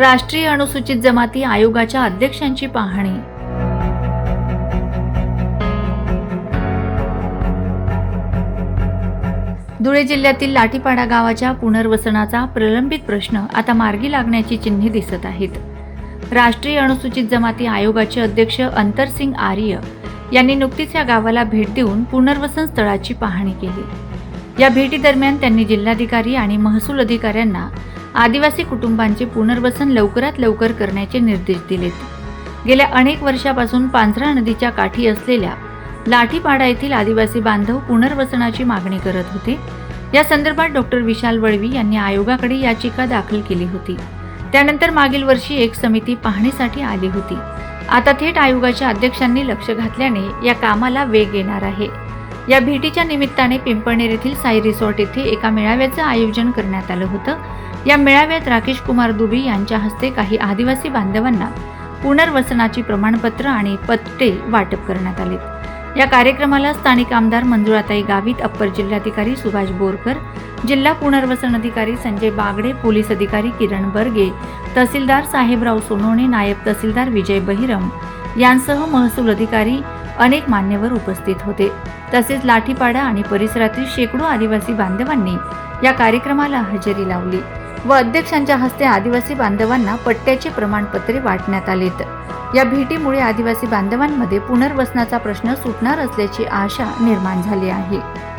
राष्ट्रीय अनुसूचित जमाती आयोगाच्या अध्यक्षांची पाहणी. धुळे जिल्ह्यातील लाठीपाडा गावाच्या पुनर्वसनाचा प्रलंबित प्रश्न आता मार्गी लागण्याची चिन्हे दिसत आहेत. राष्ट्रीय अनुसूचित जमाती आयोगाचे अध्यक्ष अंतरसिंग आर्य यांनी नुकतीच या गावाला भेट देऊन पुनर्वसन स्थळाची पाहणी केली. या भेटीदरम्यान त्यांनी जिल्हाधिकारी आणि महसूल अधिकाऱ्यांना आदिवासी कुटुंबांचे पुनर्वसन लवकरात लवकर करण्याचे निर्देश दिलेत. गेल्या अनेक वर्षापासून पांझरा नदीच्या काठी असलेल्या लाठीपाडा येथील आदिवासी बांधव पुनर्वसनाची मागणी करत होते. या संदर्भात डॉक्टर विशाल वळवी यांनी आयोगाकडे याचिका दाखल केली होती. त्यानंतर मागील वर्षी एक समिती पाहणीसाठी आली होती. आता थेट आयोगाच्या अध्यक्षांनी लक्ष घातल्याने या कामाला वेग येणार आहे. या भेटीच्या निमित्ताने पिंपळनेर येथील साई रिसॉर्ट येथे एका मेळाव्याचं आयोजन करण्यात आलं होतं. या मेळाव्यात राकेश कुमार दुबे यांच्या हस्ते काही आदिवासी बांधवांना पुनर्वसनाची प्रमाणपत्र आणि पत्ते वाटप करण्यात आले या कार्यक्रमाला स्थानिक आमदार मंजुळाताई गावित अप्पर जिल्हाधिकारी सुभाष बोरकर जिल्हा पुनर्वसन अधिकारी संजय बागडे पोलीस अधिकारी किरण बर्गे तहसीलदार साहेबराव सोनवणे नायब तहसीलदार विजय बहिरम यांसह महसूल अधिकारी अनेक मान्यवर उपस्थित होते. तसेच लाठीपाडा आणि परिसरातील शेकडो आदिवासी बांधवांनी या कार्यक्रमाला हजेरी लावली. व अध्यक्षांच्या हस्ते आदिवासी बांधवांना पट्ट्याचे प्रमाणपत्रे वाटण्यात आलीत. या भेटीमुळे आदिवासी बांधवांमध्ये पुनर्वसनाचा प्रश्न सुटणार असल्याची आशा निर्माण झाली आहे.